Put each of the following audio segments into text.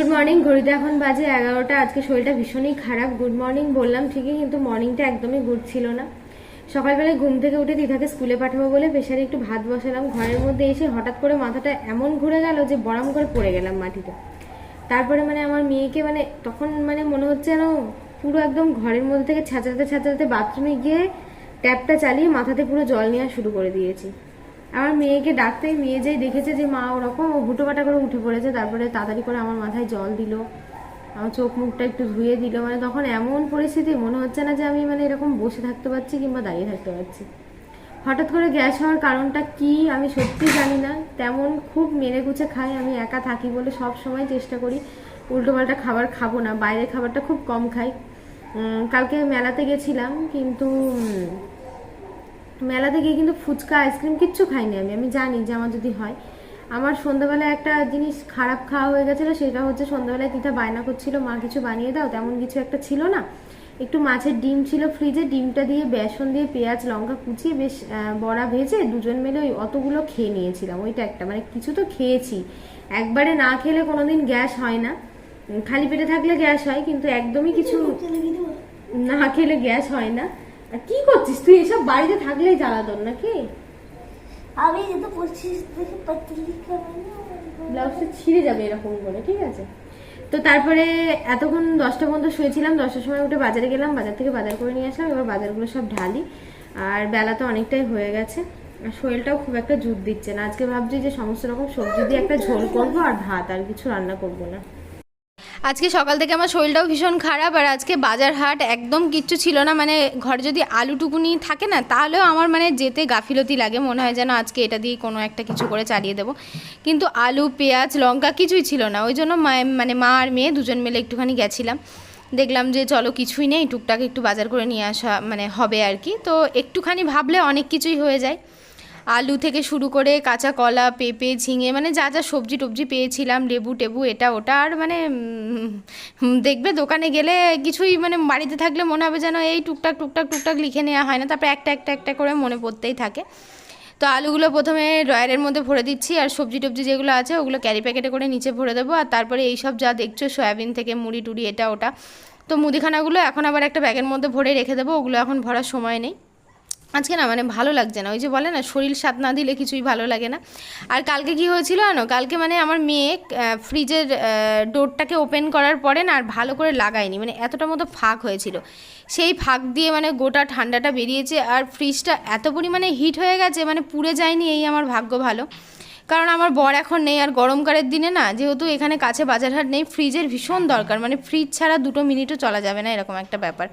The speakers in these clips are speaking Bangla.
গুড মর্নিং ঘড়িতে এখন বাজে এগারোটা। আজকে শরীরটা ভীষণই খারাপ। গুড মর্নিং বললাম ঠিকই, কিন্তু মর্নিংটা একদমই গুড ছিল না। সকালবেলায় ঘুম থেকে উঠে দিদাকে স্কুলে পাঠাবো বলে প্রেশারে একটু ভাত বসালাম। ঘরের মধ্যে এসে হঠাৎ করে মাথাটা এমন ঘুরে গেল যে বরাম করে পড়ে গেলাম মাটিতে। তারপরে মানে আমার মেয়েকে মানে তখন মানে মনে হচ্ছে যেন পুরো একদম ঘরের মধ্যে থেকে ছাঁচাতে ছাঁচাতে বাথরুমে গিয়ে ট্যাপটা চালিয়ে মাথাতে পুরো জল নেওয়া শুরু করে দিয়েছি। আমার মেয়েকে ডাকতেই মেয়ে যেই দেখেছে যে মা ওরকম হুটোপাটা করে উঠে পড়েছে, তারপরে তাড়াতাড়ি করে আমার মাথায় জল দিল। আমার চোখ মুখটা একটু ধুয়ে দিল। মানে তখন এমন পরিস্থিতি, মনে হচ্ছে না যে আমি মানে এরকম বসে থাকতে পারছি কিংবা দাঁড়িয়ে থাকতে পারছি। হঠাৎ করে গ্যাস হওয়ার কারণটা কি আমি সত্যি জানি না। তেমন খুব মেরে গুছে খাই, আমি একা থাকি বলে সব সময় চেষ্টা করি। উল্টোপাল্টা খাবার খাব না, বাইরের খাবারটা খুব কম খাই। কালকে মেলাতে গেছিলাম, কিন্তু মেলাতে গিয়ে কিন্তু ফুচকা আইসক্রিম কিচ্ছু খাইনি আমি। আমি জানি যে আমার যদি হয়। আমার সন্ধ্যাবেলায় একটা জিনিস খারাপ খাওয়া হয়ে গেছিল সেটা হচ্ছে সন্ধ্যাবেলায় তিতা বায়না করছিল মা কিছু বানিয়ে দাও। তেমন কিছু একটা ছিল না। একটু মাছের ডিম ছিল ফ্রিজে ডিমটা দিয়ে বেসন দিয়ে পেঁয়াজ লঙ্কা কুচিয়ে বেশ বড়া ভেজে দুজন মিলে ওই অতগুলো খেয়ে নিয়েছিলাম। ওইটা একটা মানে কিছু তো খেয়েছি। একবারে না খেলে কোনোদিন গ্যাস হয় না। খালি পেটে থাকলে গ্যাস হয় কিন্তু একদমই কিছু না খেলে গ্যাস হয় না। কি করছিস? তুই এসব বাড়িতে থাকলেই জ্বালাতন নাকি? আমি যেটা পড়ছিস দেখে পাতলি ব্লাউজটা ছিঁড়ে যাবে এরকম করে ঠিক আছে? তো তারপরে এতক্ষণ দশটা পর্যন্ত শুয়েছিলাম দশটার সময় উঠে বাজারে গেলাম বাজার থেকে বাজার করে নিয়ে আসলাম এবার বাজারগুলো সব ঢালি। আর বেলা তো অনেকটাই হয়ে গেছে। আর শরীরটাও খুব একটা জুত দিচ্ছে না। আজকে ভাবছি যে সমস্ত রকম সবজি দিয়ে একটা ঝোল করব আর ভাত আর কিছু রান্না করব না। আজকে সকাল থেকে আমার শরীরটাও ভীষণ খারাপ আর আজকে বাজার হাট একদম কিচ্ছু ছিল না। মানে ঘরে যদি আলুটুকুনি থাকে না, তাহলেও আমার মানে যেতে গাফিলতি লাগে। মনে হয় যেন আজকে এটা দিয়ে কোনো একটা কিছু করে চালিয়ে দেবো। কিন্তু আলু, পেঁয়াজ, লঙ্কা কিছুই ছিল না। ওই জন্য মানে মা আর মেয়ে দুজন মিলে একটুখানি গেছিলাম। দেখলাম যে চলো কিছুই নেই, টুকটাক একটু বাজার করে নিয়ে আসা মানে হবে আর কি। তো একটুখানি ভাবলে অনেক কিছুই হয়ে যায়। আলু থেকে শুরু করে কাঁচা কলা, পেঁপে, ঝিঙে মানে যা যা সবজি টবজি পেয়েছিলাম, লেবু টেবু, এটা ওটা, আর মানে দেখবে দোকানে গেলে কিছুই মানে বাড়িতে থাকলে মনে হবে যেন এই টুকটাক টুকটাক টুকটাক লিখে নেওয়া হয় না, তারপর একটা একটা একটা করে মনে পড়তেই থাকে। তো আলুগুলো প্রথমে ড্রয়ারের মধ্যে ভরে দিচ্ছি, আর সবজি টবজি যেগুলো আছে ওগুলো ক্যারি প্যাকেটে করে নিচে ভরে দেবো, আর তারপরে এইসব যা দেখছ, সয়াবিন থেকে মুড়ি টুড়ি, এটা ওটা। তো মুদিখানাগুলো এখন আবার একটা ব্যাগের মধ্যে ভরে রেখে দেবো, ওগুলো এখন ভরার সময় নেই। আজকে না মানে ভালো লাগছে না। ওই যে বলে না, শরীর স্বাদ না দিলে কিছুই ভালো লাগে না। আর কালকে কি হয়েছিল জানো? কালকে মানে আমার মেয়ে ফ্রিজের ডোরটাকে ওপেন করার পরে না আর ভালো করে লাগায়নি। মানে এতটা মতো ফাঁক হয়েছিল। সেই ফাঁক দিয়ে মানে গোটা ঠান্ডাটা বেরিয়েছে আর ফ্রিজটা এত পরিমাণে হিট হয়ে গেছে মানে পুড়ে যায়নি এই আমার ভাগ্য ভালো। কারণ আমার বর এখন নেই, আর গরমকালের দিনে না যেহেতু এখানে কাছে বাজারহাট নেই ফ্রিজের ভীষণ দরকার। মানে ফ্রিজ ছাড়া দুটো মিনিটও চলা যাবে না, এরকম একটা ব্যাপার।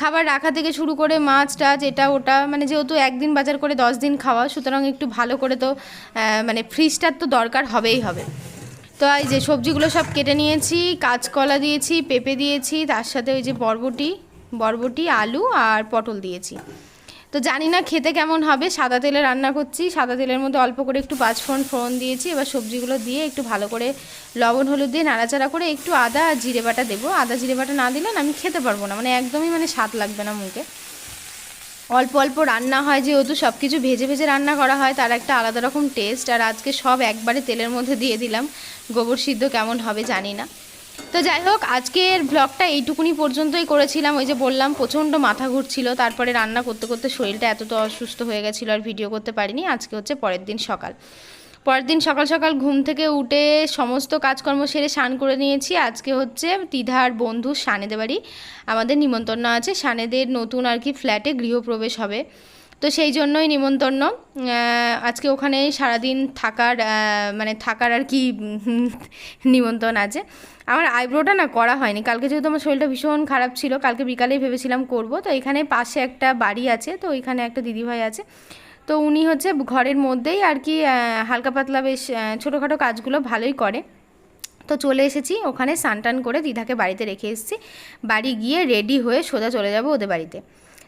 খাবার রাখা থেকে শুরু করে মাছ, টাছ, এটা, ওটা মানে যেহেতু একদিন বাজার করে দশ দিন খাওয়া, সুতরাং একটু ভালো করে তো মানে ফ্রিজটার তো দরকার হবেই হবে। তো এই যে সবজিগুলো সব কেটে নিয়েছি, কাঁচকলা দিয়েছি, পেঁপে দিয়েছি, তার সাথে ওই যে বরবটি বরবটি, আলু আর পটল দিয়েছি। তো জানি না খেতে কেমন হবে। সাদা তেলে রান্না করছি। সাদা তেলের মধ্যে অল্প করে একটু পাঁচফোড়ন ফোড়ন দিয়েছি। এবার সবজিগুলো দিয়ে একটু ভালো করে লবণ, হলুদ দিয়ে নাড়াচাড়া করে একটু আদা আর জিরে বাটা দেবো। আদা, জিরে বাটা না দিলে আমি খেতে পারব না। মানে একদমই মানে স্বাদ লাগবে না মুখে। অল্প অল্প রান্না হয় যেহেতু সব কিছু ভেজে ভেজে রান্না করা হয়, তার একটা আলাদা রকম টেস্ট আর আজকে সব একবারে তেলের মধ্যে দিয়ে দিলাম। গোবর সিদ্ধ কেমন হবে জানি না। তো যাই হোক, আজকের ব্লগটা এইটুকুনি পর্যন্তই করেছিলাম। ওই যে বললাম, প্রচণ্ড মাথা ঘুরছিল। তারপরে রান্না করতে করতে শরীরটা এত তো অসুস্থ হয়ে গেছিল আর ভিডিও করতে পারিনি। আজকে হচ্ছে পরের দিন সকাল। পরের দিন সকাল সকাল ঘুম থেকে উঠে সমস্ত কাজকর্ম সেরে স্নান করে নিয়েছি। আজকে হচ্ছে তিধার বন্ধু সানেদের বাড়ি। আমাদের নিমন্ত্রণ আছে। সানেদের নতুন আর কি ফ্ল্যাটে গৃহপ্রবেশ হবে। তো সেই জন্যই নিমন্ত্রণ। আজকে ওখানে সারাদিন থাকার মানে থাকার আর কি নিমন্ত্রণ আছে। আমার আইব্রোটা না করা হয়নি। কালকে যেহেতু আমার শরীরটা ভীষণ খারাপ ছিল, কালকে বিকালেই ভেবেছিলাম করব। তো এখানে পাশে একটা বাড়ি আছে, তো ওইখানে একটা দিদিভাই আছে। তো উনি হচ্ছে ঘরের মধ্যেই আর কি হালকা পাতলা বেশ ছোটোখাটো কাজগুলো ভালোই করে। তো চলে এসেছি, ওখানে স্নান টান করে দিদাকে বাড়িতে রেখে এসেছি। বাড়ি গিয়ে রেডি হয়ে সোজা চলে যাব ওদের বাড়িতে।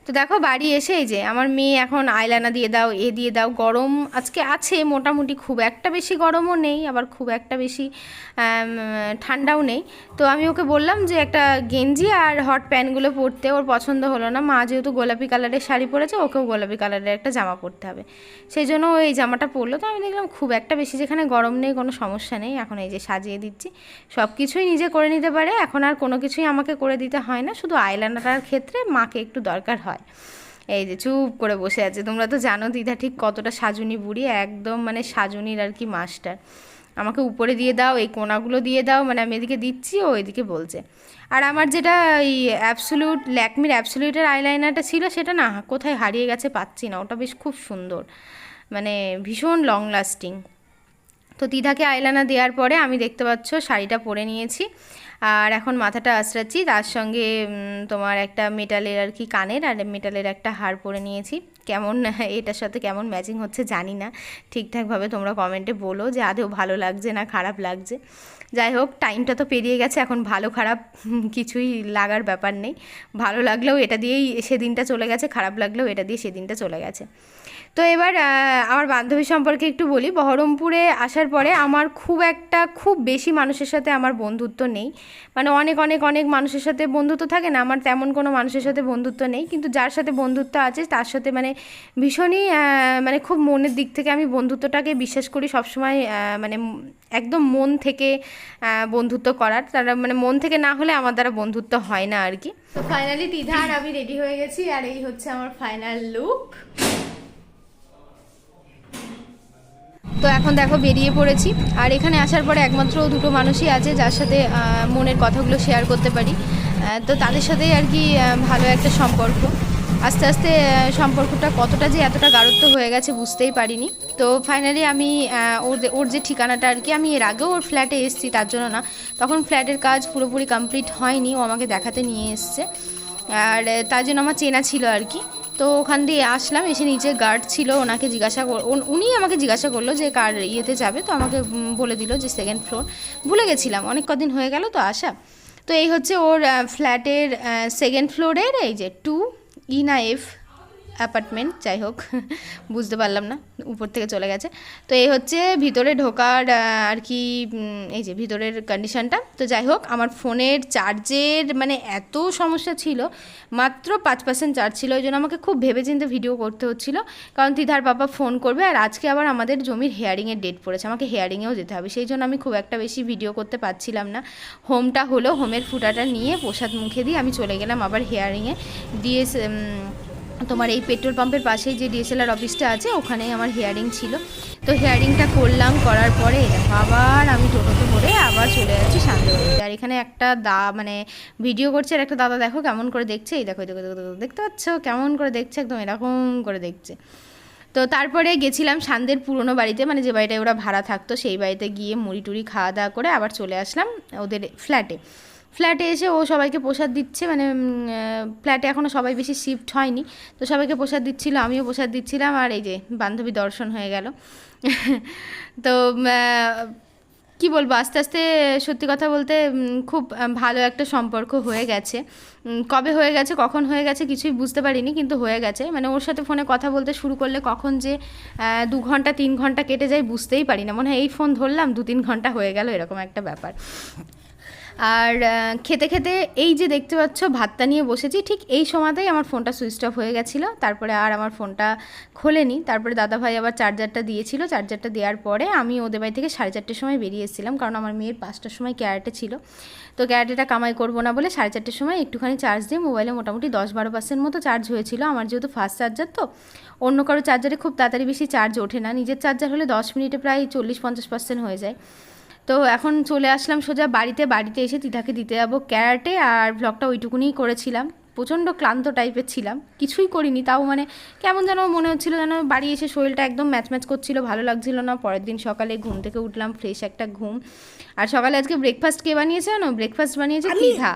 তো দেখো বাড়ি এসে এই যে আমার মেয়ে এখন আইলানা দিয়ে দাও, এ দিয়ে দাও, গরম আজকে আছে মোটামুটি খুব একটা বেশি গরমও নেই, আবার খুব একটা বেশি ঠান্ডাও নেই। তো আমি ওকে বললাম যে একটা গেঞ্জি আর হট প্যান্টগুলো পরতে, ওর পছন্দ হলো না। মা যেহেতু গোলাপি কালারের শাড়ি পরেছে, ওকেও গোলাপি কালারের একটা জামা পরতে হবে। সেই জন্য ও এই জামাটা পরলো। তো আমি দেখলাম খুব একটা বেশি যেখানে গরম নেই, কোনো সমস্যা নেই। এখন এই যে সাজিয়ে দিচ্ছি। সব কিছুই নিজে করে নিতে পারে। এখন আর কোনো কিছুই আমাকে করে দিতে হয় না। শুধু আইলানাটার ক্ষেত্রে মাকে একটু দরকার হয়। এই যে চুপ করে বসে আছে। তোমরা তো জানো দিদা ঠিক কতটা সাজুনি বুড়ি, একদম মানে সাজুনির আর কি মাস্টার। আমাকে উপরে দিয়ে দাও, এই কোনাগুলো দিয়ে দাও মানে আমি এদিকে দিচ্ছি, ও এদিকে বলছে। আর আমার যেটা এই অ্যাবসোলিউট ল্যাকমির অ্যাবসোলিউটের আইলাইনারটা ছিল সেটা না, কোথায় হারিয়ে গেছে পাচ্ছি না। ওটা বেশ খুব সুন্দর। মানে ভীষণ লং লাস্টিং তো দিদাকে আইলানা দেওয়ার পরে আমি দেখতে পাচ্ছ শাড়িটা পরে নিয়েছি। আর এখন মাথাটা আঁচড়াচ্ছি তার সঙ্গে তোমার একটা মেটালের আর কি কানের, আর মেটালের একটা হার পরে নিয়েছি। কেমন, এটার সাথে কেমন ম্যাচিং হচ্ছে জানি না। ঠিকঠাকভাবে তোমরা কমেন্টে বলো যে আদেও ভালো লাগছে না খারাপ লাগছে। যাই হোক টাইমটা তো পেরিয়ে গেছে, এখন ভালো খারাপ কিছুই লাগার ব্যাপার নেই। ভালো লাগলেও এটা দিয়েই সেদিনটা চলে গেছে, খারাপ লাগলেও এটা দিয়ে সেদিনটা চলে গেছে। তো এবার আমার বান্ধবী সম্পর্কে একটু বলি। বহরমপুরে আসার পরে আমার খুব একটা, খুব বেশি মানুষের সাথে আমার বন্ধুত্ব নেই। মানে অনেক অনেক অনেক মানুষের সাথে বন্ধুত্ব থাকে না, আমার তেমন কোনো মানুষের সাথে বন্ধুত্ব নেই। কিন্তু যার সাথে বন্ধুত্ব আছে, তার সাথে মানে ভীষণই মানে খুব মনের দিক থেকে আমি বন্ধুত্বটাকে বিশ্বাস করি সবসময় মানে একদম মন থেকে বন্ধুত্ব করার। তারা মানে মন থেকে না হলে আমার দ্বারা বন্ধুত্ব হয় না আর কি। তো ফাইনালি দিদা আর আমি রেডি হয়ে গেছি, আর এই হচ্ছে আমার ফাইনাল লুক তো এখন দেখো বেরিয়ে পড়েছি। আর এখানে আসার পরে একমাত্র দুটো মানুষই আছে, যার সাথে মনের কথাগুলো শেয়ার করতে পারি। তো তাদের সাথেই আর কি ভালো একটা সম্পর্ক। আস্তে আস্তে সম্পর্কটা কতটা যে এতটা গাঢ়ত্ব হয়ে গেছে বুঝতেই পারিনি। তো ফাইনালি আমি ওর ওর যে ঠিকানাটা আর কি, আমি এর আগেও ওর ফ্ল্যাটে এসেছি, তার জন্য না। তখন ফ্ল্যাটের কাজ পুরোপুরি কমপ্লিট হয়নি, ও আমাকে দেখাতে নিয়ে এসছে। আর তার জন্য আমার চেনা ছিল আর কি। তো ওখান দিয়ে আসলাম, এসে নিচে গার্ড ছিল, ওনাকে জিজ্ঞাসা উন- আমাকে জিজ্ঞাসা করল যে কার ইয়েতে যাবে, তো আমাকে বলে দিল যে সেকেন্ড ফ্লোর ভুলে গেছিলাম, অনেক কদিন হয়ে গেল তো আসা। তো এই হচ্ছে ওর ফ্ল্যাটের সেকেন্ড ফ্লোরের এই যে টু ই না এফ অ্যাপার্টমেন্ট, যাই হোক, বুঝতে পারলাম না, উপর থেকে চলে গেছে। তো এই হচ্ছে ভিতরে ঢোকার আর কি এই যে ভিতরের কন্ডিশনটা তো যাই হোক, আমার ফোনের চার্জের মানে এত সমস্যা ছিল, মাত্র পাঁচ পার্সেন্ট চার্জ ছিল, ওই জন্য আমাকে খুব ভেবেচিন্তে ভিডিও করতে হচ্ছিল। কারণ তিধার বাবা ফোন করবে, আর আজকে আবার আমাদের জমির হেয়ারিংয়ের ডেট পড়েছে, আমাকে হেয়ারিংয়েও যেতে হবে। সেই জন্য আমি খুব একটা বেশি ভিডিও করতে পারছিলাম না। হোমটা হলো, হোমের ফুটাটা নিয়ে প্রসাদ মুখে দিয়ে আমি চলে গেলাম আবার হেয়ারিংয়ে দিয়ে তোমার এই পেট্রোল পাম্পের পাশেই যে ডিএসএলআর অফিসটা আছে ওখানেই আমার হেয়ারিং ছিল। তো হেয়ারিংটা করলাম করার পরে আবার আমি টোটোতে ভরে আবার চলে যাচ্ছি শান্তিপুরে আর এখানে একটা দা মানে ভিডিও করছে আর একটা দাদা দেখো কেমন করে দেখছে। এই দেখো, দেখো, দেখতে পাচ্ছ? কেমন করে দেখছে? একদম এরকম করে দেখছে। তো তারপরে গেছিলাম সান্দের পুরনো বাড়িতে মানে যে বাড়িটায় ওরা ভাড়া থাকতো সেই বাড়িতে গিয়ে মুড়ি টুড়ি খাওয়া দাওয়া করে আবার চলে আসলাম ওদের ফ্ল্যাটে ফ্ল্যাটে এসে ও সবাইকে প্রসাদ দিচ্ছে মানে ফ্ল্যাটে এখনও সবাই বেশি শিফট হয়নি। তো সবাইকে প্রসাদ দিচ্ছিল, আমিও প্রসাদ দিচ্ছিলাম, আর এই যে বান্ধবী দর্শন হয়ে গেল। তো কি বলব, আস্তে আস্তে সত্যি কথা বলতে খুব ভালো একটা সম্পর্ক হয়ে গেছে। কবে হয়ে গেছে, কখন হয়ে গেছে কিছুই বুঝতে পারিনি, কিন্তু হয়ে গেছে। মানে ওর সাথে ফোনে কথা বলতে শুরু করলে কখন যে দু ঘণ্টা, তিন ঘণ্টা কেটে যায় বুঝতেই পারি না মনে হয় এই ফোন ধরলাম দু তিন ঘণ্টা হয়ে গেল, এরকম একটা ব্যাপার। আর খেতে খেতে এই যে দেখতে পাচ্ছ, ভাতটা নিয়ে বসেছি, ঠিক এই সময়তেই আমার ফোনটা সুইচ অফ হয়ে গেছিল। তারপরে আর আমার ফোনটা খোলেনি। তারপরে দাদাভাই আবার চার্জারটা দিয়েছিল। চার্জারটা দেওয়ার পরে আমি ওদের বাড়ি থেকে সাড়ে চারটের সময় বেরিয়ে এসেছিলাম, কারণ আমার মেয়ের পাঁচটার সময় ক্যারেটে ছিল। তো ক্যারেটেটা কামাই করব না বলে সাড়ে চারটের সময় একটুখানি চার্জ দিয়ে মোবাইলে মোটামুটি দশ বারো পার্সেন্ট মতো চার্জ হয়েছিল। আমার যেহেতু ফার্স্ট চার্জার তো অন্য কারও চার্জারে খুব তাড়াতাড়ি বেশি চার্জ ওঠে না। নিজের চার্জার হলে দশ মিনিটে প্রায় চল্লিশ পঞ্চাশ পার্সেন্ট হয়ে যায়। তো এখন চলে আসলাম সোজা বাড়িতে। বাড়িতে এসে তিতাকে দিতে যাব ক্যারাটে আর ব্লগটা ওইটুকুনিই করেছিলাম। প্রচণ্ড ক্লান্ত টাইপের ছিলাম। কিছুই করিনি তাও মানে কেমন যেন মনে হচ্ছিল যেন বাড়ি এসে শরীরটা একদম ম্যাচ ম্যাচ করছিল ভালো লাগছিল না। পরের দিন সকালে ঘুম থেকে উঠলাম ফ্রেশ একটা ঘুম। আর সকালে আজকে ব্রেকফাস্ট কে বানিয়েছে জানো? ব্রেকফাস্ট বানিয়েছে তিধা।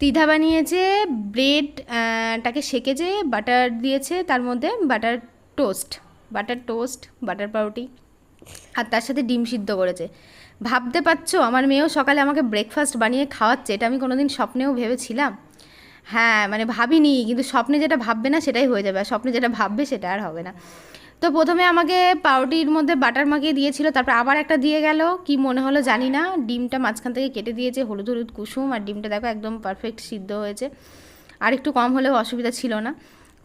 তিধা বানিয়েছে ব্রেড টাকে সেকেছে বাটার দিয়েছে তার মধ্যে butter toast butter toast butter পাউরুটি। আর তার সাথে ডিম সিদ্ধ করেছে। ভাবতে পারছ, আমার মেয়েও সকালে আমাকে ব্রেকফাস্ট বানিয়ে খাওয়াচ্ছে, এটা আমি কোনোদিন স্বপ্নেও ভেবেছিলাম। হ্যাঁ মানে ভাবিনি, কিন্তু স্বপ্নে যেটা ভাববে না সেটাই হয়ে যাবে, আর স্বপ্নে যেটা ভাববে সেটা আর হবে না। তো প্রথমে আমাকে পাউরুটির মধ্যে বাটার মাখিয়ে দিয়েছিল, তারপর আবার একটা দিয়ে গেল, কি মনে হলো জানি না। ডিমটা মাঝখান থেকে কেটে দিয়েছে, হলুদ হলুদ কুসুম, আর ডিমটা দেখো একদম পারফেক্ট সিদ্ধ হয়েছে। আর একটু কম হলেও অসুবিধা ছিল না।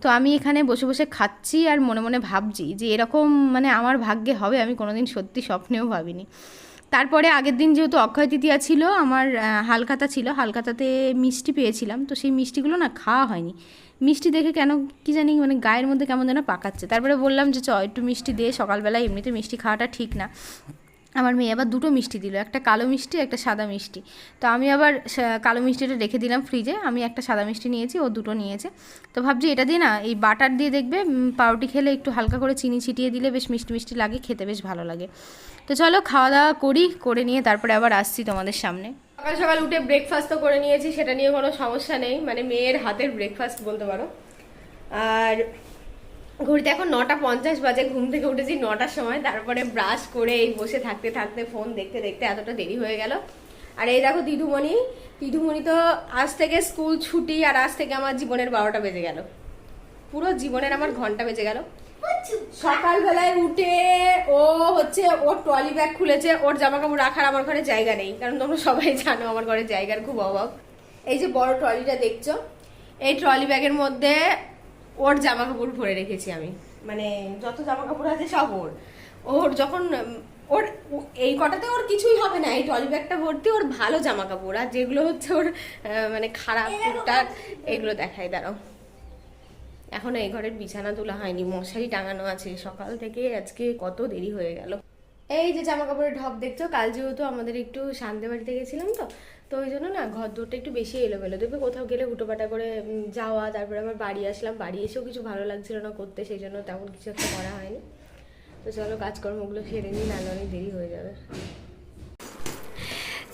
তো আমি এখানে বসে বসে খাচ্ছি আর মনে মনে ভাবছি যে এরকম মানে আমার ভাগ্যে হবে, আমি কোনোদিন সত্যি স্বপ্নেও ভাবিনি। তারপরে আগের দিন যেহেতু অক্ষয় তৃতীয়া ছিল, আমার হালখাতা ছিল, হালখাতাতে মিষ্টি পেয়েছিলাম, তো সেই মিষ্টিগুলো না খাওয়া হয়নি। মিষ্টি দেখে কেন কি জানি মানে গায়ের মধ্যে কেমন যেন পাকাচ্ছে। তারপরে বললাম যে, চ, একটু মিষ্টি দে, সকালবেলায় এমনিতে মিষ্টি খাওয়াটা ঠিক না। আমার মেয়ে আবার দুটো মিষ্টি দিল, একটা কালো মিষ্টি, একটা সাদা মিষ্টি। তো আমি আবার কালো মিষ্টিটা রেখে দিলাম ফ্রিজে আমি একটা সাদা মিষ্টি নিয়েছি, ও দুটো নিয়েছে। তো ভাবছি এটা দিয়ে না, এই বাটার দিয়ে দেখবে পাউরুটি খেলে একটু হালকা করে চিনি ছিটিয়ে দিলে বেশ মিষ্টি মিষ্টি লাগে, খেতে বেশ ভালো লাগে। তো চলো খাওয়া দাওয়া করি, করে নিয়ে তারপরে আবার আসছি তোমাদের সামনে। সকাল সকাল উঠে ব্রেকফাস্ট তো করে নিয়েছি, সেটা নিয়ে কোনো সমস্যা নেই। মানে মেয়ের হাতের ব্রেকফাস্ট বলতে পারো। আর ঘড়িতে এখন নটা পঞ্চাশ বাজে, ঘুম থেকে উঠেছি নটার সময়। তারপরে ব্রাশ করে এই বসে থাকতে থাকতে ফোন দেখতে দেখতে এতটা দেরি হয়ে গেল। আর এই দেখো দিদুমণি দিদুমণি তো আজ থেকে স্কুল ছুটি আর আজ থেকে আমার জীবনের বারোটা বেজে গেল। পুরো জীবনের আমার ঘণ্টা বেজে গেল। সকালবেলায় উঠে ও হচ্ছে, ওর ট্রলি ব্যাগ খুলেছে, ওর জামা কাপড় রাখার আমার ঘরে জায়গা নেই। কারণ তোমরা সবাই জানো আমার ঘরে জায়গার খুব অভাব। এই যে বড় ট্রলিটা দেখছ, এই ট্রলি ব্যাগের মধ্যে ওর জামা কাপড় ভরে রেখেছি আমি। মানে যত জামা কাপড় আছে সব ওর। ওর যখন ওর এই কটাতে ওর কিছুই হবে না। এই টলি ব্যাগটা ভর্তি ওর ভালো জামা কাপড় আর যেগুলো হচ্ছে ওর মানে খারাপ টুকটাক এগুলো দেখাই দাঁড়াও। এখন এই ঘরের বিছানা তোলা হয়নি। মশারি টাঙানো আছে। সকাল থেকে আজকে কত দেরি হয়ে গেল। এই যে জামা কাপড়ের ঢপ দেখছ, কাল যেহেতু আমাদের একটু শান্তি বাড়িতে গেছিলাম তো তো ওই জন্য না ঘর দৌড়টা একটু বেশি এলোমেলো। দেখবে কোথাও গেলে হুটোপাটা করে যাওয়া, তারপরে আবার বাড়ি আসলাম, বাড়ি এসেও কিছু ভালো লাগছিল না করতে, সেই জন্য তেমন কিছু একটা করা হয়নি। তো চলো কাজকর্মগুলো সেরে নিই, নাহলে অনেক দেরি হয়ে যাবে।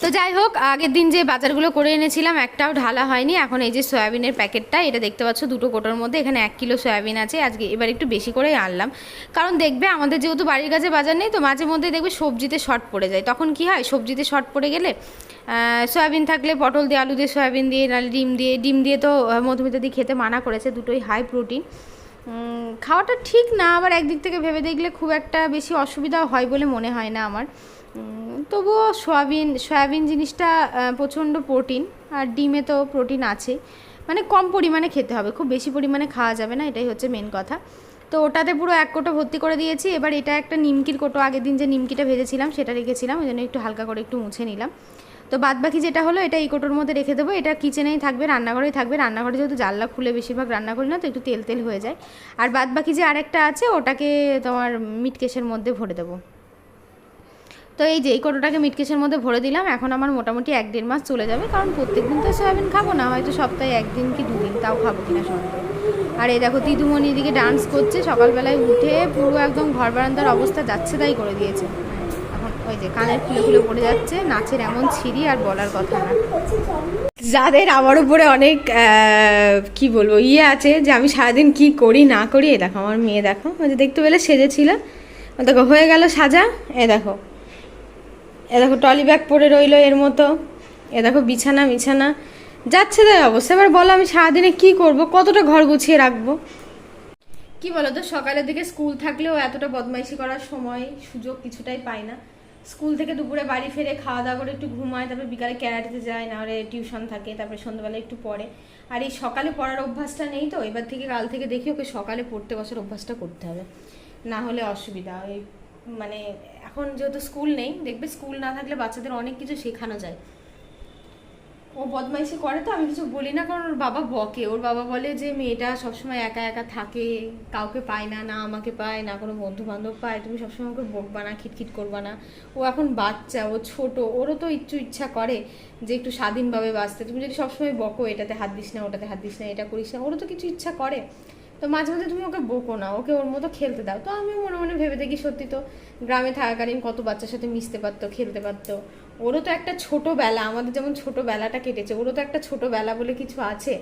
তো যাই হোক, আগের দিন যে বাজারগুলো করে এনেছিলাম, একটাও ঢালা হয়নি। এখন এই যে সয়াবিনের প্যাকেটটা, এটা দেখতে পাচ্ছ দুটো কোটোর মধ্যে, এখানে এক কিলো সয়াবিন আছে। আজকে এবার একটু বেশি করেই আনলাম। কারণ দেখবে, আমাদের যেহেতু বাড়ির কাছে বাজার নেই, তো মাঝে মধ্যে দেখবে সবজিতে শর্ট পড়ে যায়। তখন কি হয়, সবজিতে শর্ট পড়ে গেলে সয়াবিন থাকলে পটল দিয়ে, আলু দিয়ে, সয়াবিন দিয়ে, নাহলে ডিম দিয়ে ডিম দিয়ে তো মধুমিতা দিয়ে খেতে মানা করেছে, দুটোই হাই প্রোটিন খাওয়াটা ঠিক না, আবার একদিক থেকে ভেবে দেখলে খুব একটা বেশি অসুবিধা হয় বলে মনে হয় না আমার। তবুও সয়াবিন সয়াবিন জিনিসটা প্রচণ্ড প্রোটিন, আর ডিমে তো প্রোটিন আছে। মানে কম পরিমাণে খেতে হবে, খুব বেশি পরিমাণে খাওয়া যাবে না, এটাই হচ্ছে মেন কথা। তো ওটাতে পুরো এক কোটো ভর্তি করে দিয়েছি, এবার এটা একটা নিমকির কোটো, আগের দিন যে নিমকিটা ভেজেছিলাম সেটা রেখেছিলাম, ওই জন্য একটু হালকা করে একটু মুছে নিলাম। তো বাদ বাকি যেটা হলো, এটা এই কোটোর মধ্যে রেখে দেবো, এটা কিচেনেই থাকবে, রান্নাঘরেই থাকবে, রান্নাঘরে যেহেতু জানলা খুলে বেশিরভাগ রান্না করি না, তো একটু তেল তেল হয়ে যায়। আর বাদ বাকি যে আরেকটা আছে, ওটাকে তোমার মিটকেশের মধ্যে ভরে দেবো। তো এই যে এই কোটোটাকে মিটকেশের মধ্যে ভরে দিলাম, এখন আমার মোটামুটি এক দেড় মাস চলে যাবে, কারণ প্রত্যেকদিন তো সয়াবিন খাব, না হয়তো সপ্তাহে একদিন কি দুদিন, তাও খাব কিনা সন্দেহ। আর এই দেখো, দিদুমণি এদিকে ডান্স করছে, সকালবেলায় উঠে পুরো একদম ঘর বারান্দার অবস্থা যাচ্ছে তাই করে দিয়েছে। এখন ওই যে কানের খুলে খুলে পড়ে যাচ্ছে, নাচের এমন ছিঁড়ি আর বলার কথা না। যাদের আমার উপরে অনেক কি বলব ইয়ে আছে যে আমি সারাদিন কি করি না করি, এ দেখো আমার মেয়ে দেখো, ওই যে দেখতে পেলে সেজেছিল। দেখো, হয়ে গেল সাজা, এ দেখো। এ দেখো টলি ব্যাগ পরে রইল এর মতো। এ দেখো বিছানা বিছানা। যাচ্ছে তাই অবস্থা। এবার বলো আমি সারাদিনে কি করব? কতটা ঘর গুছিয়ে রাখব? কি বলো তো সকালের দিকে স্কুল থাকলেও এতটা বদমাইশি করার সময়, সুযোগ কিছুটাই পাই না। স্কুল থেকে দুপুরে বাড়ি ফেরে খাওয়া দাওয়া করে একটু ঘুমায়, তারপরে বিকালে ক্যারাটেতে যায় না হলে টিউশন থাকে, তারপরে সন্ধ্যাবেলা একটু পড়ে। আর এই সকালে পড়ার অভ্যাসটা নেই তো, এবার থেকে কাল থেকে দেখি ওকে সকালে পড়তে বসার অভ্যাসটা করতে হবে। না হলে অসুবিধা, ওই মানে এখন যেহেতু স্কুল নেই, দেখবে স্কুল না থাকলে বাচ্চাদের অনেক কিছু শেখানো যায়। ও বদমাইশি করে তো, আমি কিছু বলি না, কারণ ওর বাবা বকে। ওর বাবা বলে যে, মেয়েটা সবসময় একা একা থাকে, কাউকে পায় না না আমাকে পায়, না কোনো বন্ধু বান্ধব পায়, তুমি সবসময় ওকে বকবা না, খিটখিট করবা না। ও এখন বাচ্চা, ও ছোট, ওরও তো ইচ্ছু ইচ্ছা করে যে, একটু স্বাধীনভাবে বাঁচতে। তুমি যদি সবসময় বকো, এটাতে হাত দিস না, ওটাতে হাত দিস না, এটা করিস না, ওরও তো কিছু ইচ্ছা করে। তো মাঝে মাঝে তুমি ওকে বকো না, ওকে ওর মতো খেলতে দাও। তো আমি মনে মনে ভেবে দেখি সত্যি তো গ্রামে থাকাকালীন কত বাচ্চার সাথে মিশতে পারতো, খেলতে পারতো। ওরও তো একটা ছোটবেলা, আমাদের যেমন ছোটবেলাটা কেটেছে, ওরও তো একটা ছোটবেলা বলে কিছু আছে?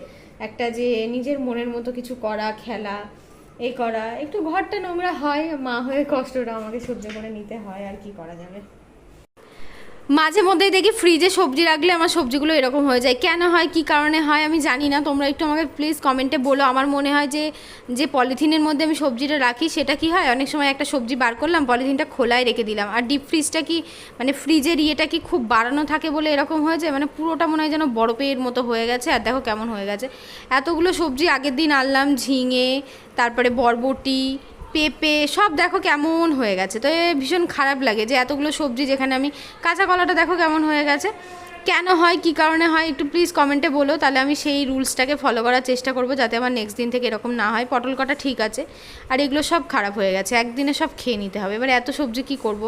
একটা যে নিজের মনের মতো কিছু করা, খেলা, এই করা। একটু ঘরটা নোংরা হয়, মা হয়ে কষ্টটা আমাকে সহ্য করে নিতে হয়, আর কি করা যাবে? মাঝে মধ্যেই দেখি ফ্রিজে সবজি রাখলে আমার সবজিগুলো এরকম হয়ে যায়। কেন হয়, কি কারণে হয় আমি জানি না। তোমরা একটু আমাকে প্লিজ কমেন্টে বলো। আমার মনে হয় যে যে পলিথিনের মধ্যে আমি সবজিটা রাখি, সেটা কি হয়? অনেক সময় একটা সবজি বার করলাম, পলিথিনটা খোলায় রেখে দিলাম। আর ডিপ ফ্রিজটা কি মানে ফ্রিজের ইয়েটা কি খুব বাড়ানো থাকে বলে এরকম হয়ে যায়? মানে পুরোটা মনে হয় যেন বরফের মতো হয়ে গেছে। আর দেখো কেমন হয়ে গেছে। এতগুলো সবজি আগের দিন আনলাম, ঝিঙে, তারপরে বরবটি পেঁপে, সব দেখো কেমন হয়ে গেছে। তো ভীষণ খারাপ লাগে যে এতগুলো সবজি যেখানে আমি, কাঁচা কলাটা দেখো কেমন হয়ে গেছে। কেন হয়, কি কারণে হয়, একটু প্লিজ কমেন্টে বলো, তাহলে আমি সেই রুলসটাকে ফলো করার চেষ্টা করব যাতে আমার নেক্সট দিন থেকে এরকম না হয়। পটল কটা ঠিক আছে, আর এগুলো সব খারাপ হয়ে গেছে, একদিনে সব খেয়ে নিতে হবে। এবার এত সবজি কি করব?